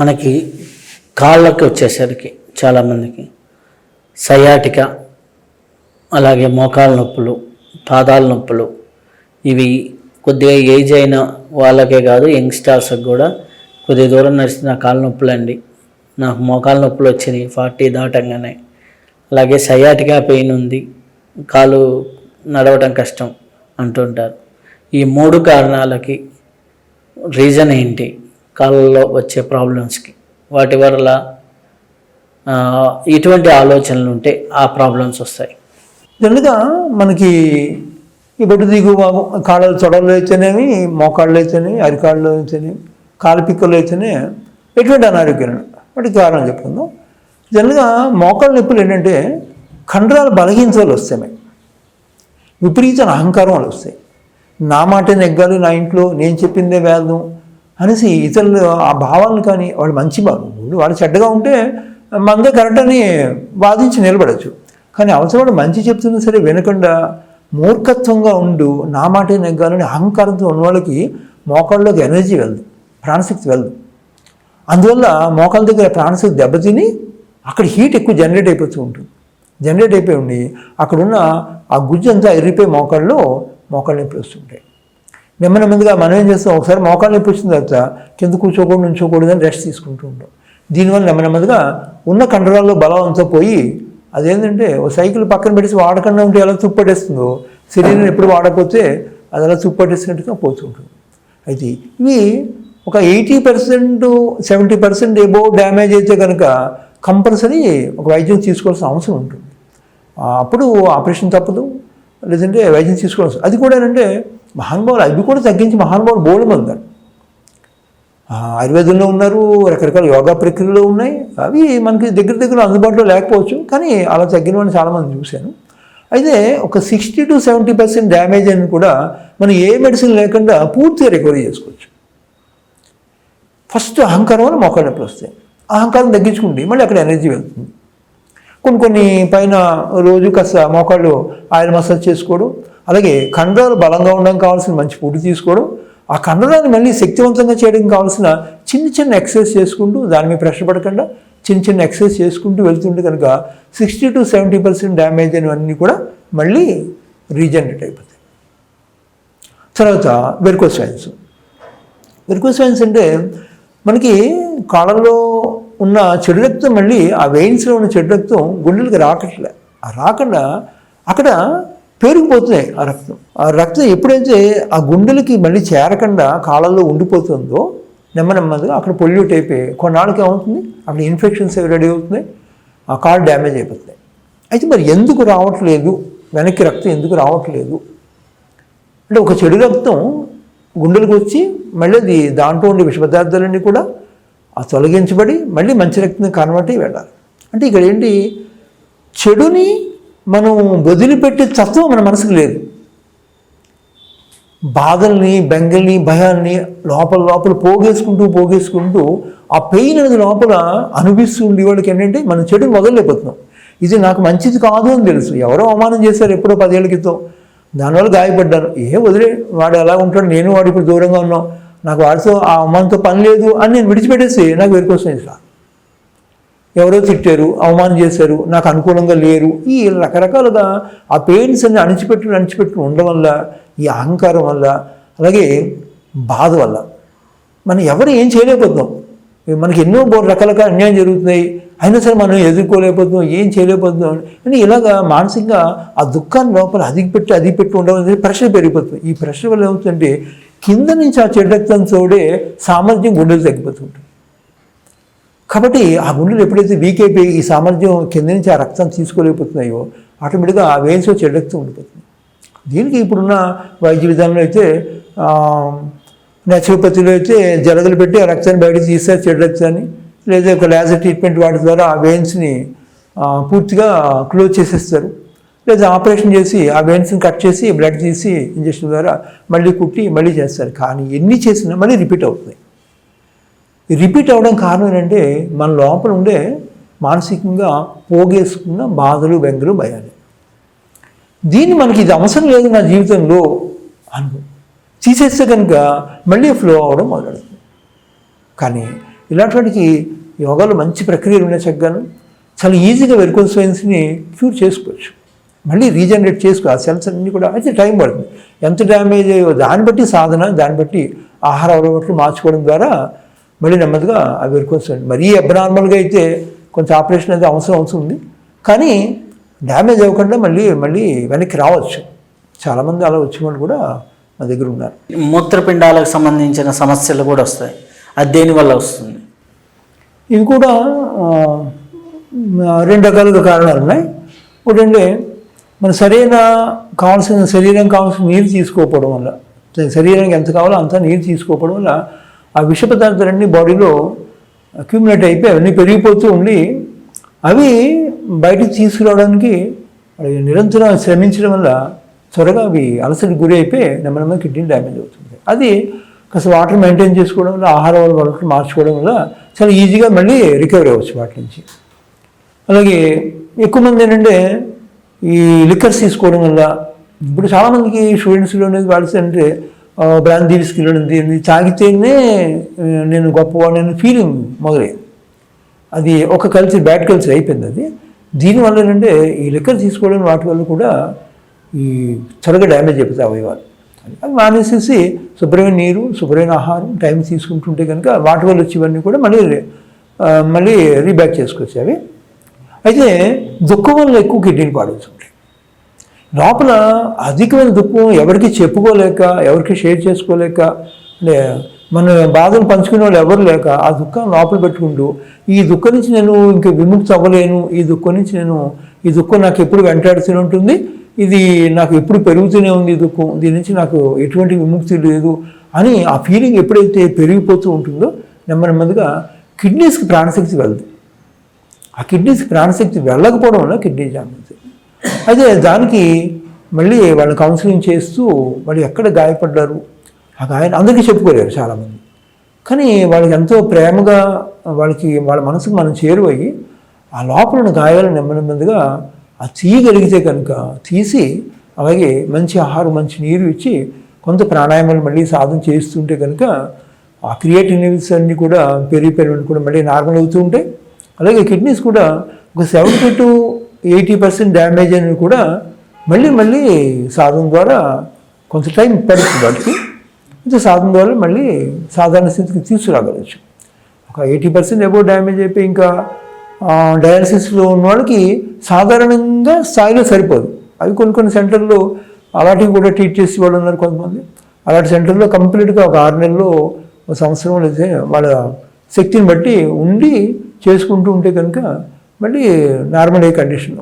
మనకి కాళ్ళకి వచ్చేసరికి చాలామందికి సయాటిక అలాగే మోకాళ్ళ నొప్పులు పాదాల నొప్పులు ఇవి కొద్దిగా ఏజ్ అయిన వాళ్ళకే కాదు యంగ్స్టార్స్కి కూడా కొద్ది దూరం నడిచిన నా కాళ్ళ నొప్పులు అండి నాకు మోకాళ్ళ నొప్పులు వచ్చినాయి ఫార్టీ దాటంగానే. అలాగే సయాటికా పెయిన్ ఉంది కాలు నడవడం కష్టం అంటుంటారు. ఈ మూడు కారణాలకి రీజన్ ఏంటి? కాళ్ళలో వచ్చే ప్రాబ్లమ్స్కి వాటి వల్ల ఎటువంటి ఆలోచనలు ఉంటే ఆ ప్రాబ్లమ్స్ వస్తాయి. జనరల్గా మనకి ఈ బొడ్డు దిగు కాళ్ళ తొడలు అయితేనేమి మోకాళ్ళు అయితేనే అరికాళ్ళు అయితేనే కాలు పిక్కలు అయితేనే ఎటువంటి అనారోగ్యాలు వాటికి కారణం చెప్పుకుందాం. జనరల్గా మోకాళ్ళ నొప్పులు ఏంటంటే కండరాలు బలహీనతలు వస్తాయి విపరీతమైన అహంకారం వాళ్ళు వస్తాయి. నా మాట నెగ్గాలి నా ఇంట్లో నేను చెప్పిందే వేదం అనేసి ఇతరులు ఆ భావాలను కానీ వాడు మంచి భావం వాడు చెడ్డగా ఉంటే మనదే కరెక్ట్ అని వాదించి నిలబడచ్చు. కానీ అవసరం మంచి చెప్తున్నా సరే వినకుండా మూర్ఖత్వంగా ఉండు నా మాటే నెగ్గాలని అహంకారంతో ఉన్న వాళ్ళకి మోకాళ్ళలోకి ఎనర్జీ వెళ్ళదు ప్రాణశక్తి వెళ్ళదు అందువల్ల మోకాళ్ళ దగ్గర ప్రాణశక్తి దెబ్బతిని అక్కడ హీట్ ఎక్కువ జనరేట్ అయిపోతూ ఉంటుంది. జనరేట్ అయిపోయి ఉండి అక్కడున్న ఆ గుజ్జంతా ఎర్రిపోయి మోకాళ్ళలో మోకాళ్ళు మోకాళ్ళ నొప్పి వస్తుంటాయి. నెమ్మది నెమ్మదిగా మనం ఏం చేస్తాం? ఒకసారి మోకాలు నొప్పి వచ్చిన తర్వాత కింద కూర్చోకూడదు నుంచోకూడదు అని రెస్ట్ తీసుకుంటూ ఉంటాం దీనివల్ల నెమ్మది నెమ్మదిగా ఉన్న కండరాల్లో బలం అంతా పోయి అదేంటంటే ఓ సైకిల్ పక్కన పెట్టి వాడకుండా ఉంటే ఎలా తుప్పట్టేస్తుందో శరీరం ఎప్పుడు వాడకపోతే అది అలా తుప్పట్టేసినట్టుగా పోతుంటుంది. అయితే ఇవి ఒక eighty percent seventy percent above damage అయితే కనుక కంపల్సరీ ఒక వైద్యం తీసుకోవాల్సిన అవసరం ఉంటుంది. అప్పుడు ఆపరేషన్ తప్పదు. లేదంటే వైద్యం తీసుకోవాల్సి అది కూడా ఏంటంటే మహానుభావులు అవి కూడా తగ్గించి మహానుభావులు బోర్డు పొందారు. ఆయుర్వేదంలో ఉన్నారు రకరకాల యోగా ప్రక్రియలు ఉన్నాయి. అవి మనకి దగ్గర దగ్గర అందుబాటులో లేకపోవచ్చు కానీ అలా తగ్గిన వాళ్ళని చాలామంది చూశాను. అయితే ఒక sixty to seventy percent damage అని కూడా మనం ఏ మెడిసిన్ లేకుండా పూర్తిగా రికవరీ చేసుకోవచ్చు. ఫస్ట్ అహంకారం అని మోకాళ్ళ నొప్పులు వస్తాయి. అహంకారం తగ్గించుకుంటే మళ్ళీ అక్కడ ఎనర్జీ వెళ్తుంది. కొన్ని కొన్ని పైన రోజు కాస్త మోకాళ్ళు ఆయిల్ మసాజ్ చేసుకోవడం అలాగే కండరాలు బలంగా ఉండడం కావాల్సిన మంచి ఫుడ్ తీసుకోవడం ఆ కండరాన్ని మళ్ళీ శక్తివంతంగా చేయడం కావాల్సిన చిన్న చిన్న ఎక్సర్సైజ్ చేసుకుంటూ దాని మీద ప్రెషర్ పడకుండా చిన్న చిన్న ఎక్సర్సైజ్ చేసుకుంటూ వెళ్తుంటే కనుక sixty to seventy percent damage అనేవన్నీ కూడా మళ్ళీ రీజనరేట్ అయిపోతాయి. తర్వాత వెరికోస్ వెయిన్స్ వెరికోస్ వెయిన్స్ అంటే మనకి కాళ్ళలో ఉన్న చెడు రక్తం మళ్ళీ ఆ వెయిన్స్లో ఉన్న చెడు రక్తం గుండెలకు రాకట్లే. రాకుండా అక్కడ పేరుకుపోతున్నాయి ఆ రక్తం. ఆ రక్తం ఎప్పుడైతే ఆ గుండెలకి మళ్ళీ చేరకుండా కాళ్ళల్లో ఉండిపోతుందో నెమ్మ నెమ్మదిగా అక్కడ పొల్యూట్ అయిపోయి కొన్నాళ్ళకి ఏమవుతుంది? అక్కడ ఇన్ఫెక్షన్స్ రెడీ అవుతున్నాయి ఆ కాళ్ళు డ్యామేజ్ అయిపోతున్నాయి. అయితే మరి ఎందుకు రావట్లేదు? వెనక్కి రక్తం ఎందుకు రావట్లేదు? అంటే ఒక చెడు రక్తం గుండెలకు వచ్చి మళ్ళీ అది దాంట్లో ఉండే విష పదార్థాలన్నీ కూడా ఆ తొలగించబడి మళ్ళీ మంచి రక్తం కన్వర్ట్ అయ్యి వెళ్ళాలి. అంటే ఇక్కడ ఏంటి? చెడుని మనం వదిలిపెట్టే తత్వం మన మనసుకు లేదు. బాధల్ని బెంగల్ని భయాల్ని లోపల లోపల పోగేసుకుంటూ పోగేసుకుంటూ ఆ పెయిన్ అనేది లోపల అనిపిస్తూ ఉండే వాళ్ళకి ఏంటంటే మనం చెడుని వదలలేకపోతున్నాం ఇది నాకు మంచిది కాదు అని తెలుసు. ఎవరో అవమానం చేశారు ఎప్పుడో పదేళ్ళ క్రితం. దానివల్ల గాయపడ్డాను ఏ వదిలే వాడు ఎలా ఉంటాడు నేను వాడు ఇప్పుడు దూరంగా ఉన్నాం. నాకు వాడితో ఆ అవమానంతో పని లేదు అని నేను విడిచిపెట్టేసి నాకు వేరుకొస్తుంది సార్. ఎవరో తిట్టారు అవమానం చేశారు నాకు అనుకూలంగా లేరు. ఈ రకరకాలుగా ఆ పెయిన్స్ అన్ని అణిచిపెట్టుకుని అణిచిపెట్టుకుని ఉండడం వల్ల ఈ అహంకారం వల్ల అలాగే బాధ వల్ల మనం ఎవరు ఏం చేయలేకపోతున్నాం. మనకి ఎన్నో రకాలుగా అన్యాయం జరుగుతున్నాయి. అయినా సరే మనం ఎదుర్కోలేకపోతున్నాం ఏం చేయలేకపోతున్నాం అని ఇలాగా మానసికంగా ఆ దుఃఖాన్ని లోపల అదిగిపెట్టి పెట్టి పెట్టి ఉండడం అనేది ప్రెషర్ పెరిగిపోతుంది. ఈ ప్రెషర్ వల్ల ఏమవుతుందంటే కింద నుంచి ఆ చెడు రక్తం సామర్థ్యం గుండెలు తగ్గిపోతుంటుంది కాబట్టి ఆ గుండెలు ఎప్పుడైతే వీక్ అయిపోయి ఈ సామర్థ్యం కింద నుంచి ఆ రక్తం తీసుకోలేకపోతున్నాయో ఆటోమేటిక్గా ఆ వెయిన్స్ చెడు రక్తం ఉండిపోతుంది దీనికి ఇప్పుడున్న వైద్య విధానంలో అయితే నేచురోపతిలో అయితే జలగలు పెట్టి ఆ రక్తాన్ని బయటకు తీస్తారు చెడు రక్తాన్ని లేదా ఒక లేజర్ ట్రీట్మెంట్ వాటి ద్వారా ఆ వెయిన్స్ని పూర్తిగా క్లోజ్ చేసేస్తారు. లేదా ఆపరేషన్ చేసి ఆ వెయిన్స్ని కట్ చేసి బ్లడ్ తీసి ఇంజక్షన్ ద్వారా మళ్ళీ కుట్టి మళ్ళీ చేస్తారు. కానీ ఎన్ని చేసినా మళ్ళీ రిపీట్ అవుతుంది రిపీట్ అవ్వడం కారణం ఏంటంటే మన లోపల ఉండే మానసికంగా పోగేసుకున్న బాధలు బెంగలు భయాలు. దీన్ని మనకి ఇది అవసరం లేదు నా జీవితంలో అను. తీసేస్తే కనుక మళ్ళీ ఫ్లో అవ్వడం మొదలెడుతుంది కానీ ఇలాంటి యోగాలో మంచి ప్రక్రియలు ఉన్నాయి చక్కగాను. చాలా ఈజీగా వెరికోస్ సైన్స్ని క్యూర్ చేసుకోవచ్చు. మళ్ళీ రీజనరేట్ చేసుకో ఆ సెల్స్ అన్నీ కూడా అయితే టైం పడుతుంది. ఎంత డ్యామేజ్ అయ్యో దాన్ని బట్టి సాధన దాన్ని బట్టి ఆహార అలవాట్లు మార్చుకోవడం ద్వారా మళ్ళీ నెమ్మదిగా అవి వెరుకొస్తుంది మరీ అబ్నార్మల్గా అయితే కొంచెం ఆపరేషన్ అయితే అవసరం అవుతుంది కానీ డ్యామేజ్ అవ్వకుండా మళ్ళీ మళ్ళీ వెనక్కి రావచ్చు. చాలామంది అలా వచ్చిన వాళ్ళు కూడా మా దగ్గర ఉన్నారు. మూత్రపిండాలకు సంబంధించిన సమస్యలు కూడా వస్తాయి. అది దేనివల్ల వస్తుంది? ఇవి కూడా రెండు రకాలుగా కారణాలు ఉన్నాయి. ఒకటంటే మన సరైన కావాల్సిన శరీరం కావాల్సిన నీరు తీసుకోకపోవడం వల్ల శరీరానికి ఎంత కావాలో అంత నీరు తీసుకోకపోవడం వల్ల ఆ విష పదార్థాలన్నీ బాడీలో అక్యుములేట్ అయిపోయి అవన్నీ పెరిగిపోతూ ఉండి అవి బయటికి తీసుకురావడానికి నిరంతరం శ్రమించడం వల్ల త్వరగా అవి అలసటి గురి అయిపోయి నెమ్మది కిడ్నీ డ్యామేజ్ అవుతుంది. అది కాస్త వాటర్ మెయింటైన్ చేసుకోవడం వల్ల ఆహార అలవాట్లు మార్చుకోవడం వల్ల చాలా ఈజీగా మళ్ళీ రికవరీ అవ్వచ్చు వాటి నుంచి. అలాగే ఎక్కువ మంది ఏంటంటే ఈ లిక్కర్స్ తీసుకోవడం వల్ల ఇప్పుడు చాలామందికి స్టూడెంట్స్లో అనేది వాడితే అంటే బ్రాందీ విస్కీలో ఉంది. తాగితేనే నేను గొప్పవాడిని ఫీలింగ్ మొదలైంది అది ఒక కల్చర్ బ్యాడ్ కల్చర్ అయిపోయింది అది. దీనివల్ల ఏంటంటే ఈ లెక్కలు తీసుకోవడం వాటి వల్ల కూడా ఈ త్వరగా డ్యామేజ్ అయిపోతాయి అవయవాలు. అది మానేసేసి శుభ్రమైన నీరు శుభ్రమైన ఆహారం టైం తీసుకుంటుంటే కనుక వాటి వల్ల వచ్చేవన్నీ కూడా మళ్ళీ మళ్ళీ రీబ్యాక్ చేసుకోవచ్చు అవి అయితే దుఃఖం వల్ల ఎక్కువ కిడ్నీలు పాడవచ్చు లోపల అధికమైన దుఃఖం ఎవరికి చెప్పుకోలేక ఎవరికి షేర్ చేసుకోలేక లే మన బాధలు పంచుకునే వాళ్ళు ఎవరు లేక ఆ దుఃఖం లోపల పెట్టుకుంటూ ఈ దుఃఖం నుంచి నేను ఇంక విముక్తి అవ్వలేను ఈ దుఃఖం నుంచి నేను ఈ దుఃఖం నాకు ఎప్పుడు వెంటాడుతూనే ఉంటుంది ఇది నాకు ఎప్పుడు పెరుగుతూనే ఉంది ఈ దుఃఖం దీని నుంచి నాకు ఎటువంటి విముక్తి లేదు అని ఆ ఫీలింగ్ ఎప్పుడైతే పెరిగిపోతూ ఉంటుందో నెమ్మది నెమ్మదిగా కిడ్నీస్కి ప్రాణశక్తి వెళ్తుంది. ఆ కిడ్నీస్కి ప్రాణశక్తి వెళ్ళకపోవడం వల్ల కిడ్నీ జామ్ అవుతుంది. అదే దానికి మళ్ళీ వాళ్ళని కౌన్సిలింగ్ చేస్తూ వాళ్ళు ఎక్కడ గాయపడ్డారు? ఆ గాయాన్ని అందరికీ చెప్పుకోలేరు చాలామంది. కానీ వాళ్ళకి ఎంతో ప్రేమగా వాళ్ళకి వాళ్ళ మనసుకు మనం చేరువయ్యి ఆ లోపల ఉన్న గాయాలను నెమ్మదిగా ఆ తీయగలిగితే కనుక తీసి అలాగే మంచి ఆహారం మంచి నీరు ఇచ్చి కొంత ప్రాణాయామాలు మళ్ళీ సాధన చేస్తుంటే కనుక ఆ క్రియేటివ్ అన్నీ కూడా పెరిగిపోయినవి కూడా మళ్ళీ నార్మల్ అవుతూ ఉంటాయి. అలాగే కిడ్నీస్ కూడా ఒక seventy to eighty percent damage అని కూడా మళ్ళీ మళ్ళీ సాధన ద్వారా కొంత టైం పడుతుంది వాటికి. అయితే సాధన ద్వారా మళ్ళీ సాధారణ స్థితికి తీసుకురాగలచ్చు. ఒక ఎయిటీ పర్సెంట్ ఎబో డ్యామేజ్ అయిపోయి ఇంకా డయాలసిస్లో ఉన్న వాళ్ళకి సాధారణంగా స్థాయిలో సరిపోదు. అవి కొన్ని కొన్ని సెంటర్లో అలాంటివి కూడా ట్రీట్ చేసి వాళ్ళు ఉన్నారు కొంతమంది. అలాంటి సెంటర్లో కంప్లీట్గా ఒక ఆరు నెలల్లో ఒక సంవత్సరం లేదా వాళ్ళ శక్తిని బట్టి ఉండి చేసుకుంటూ ఉంటే కనుక మళ్ళీ నార్మల్ ఏ కండిషన్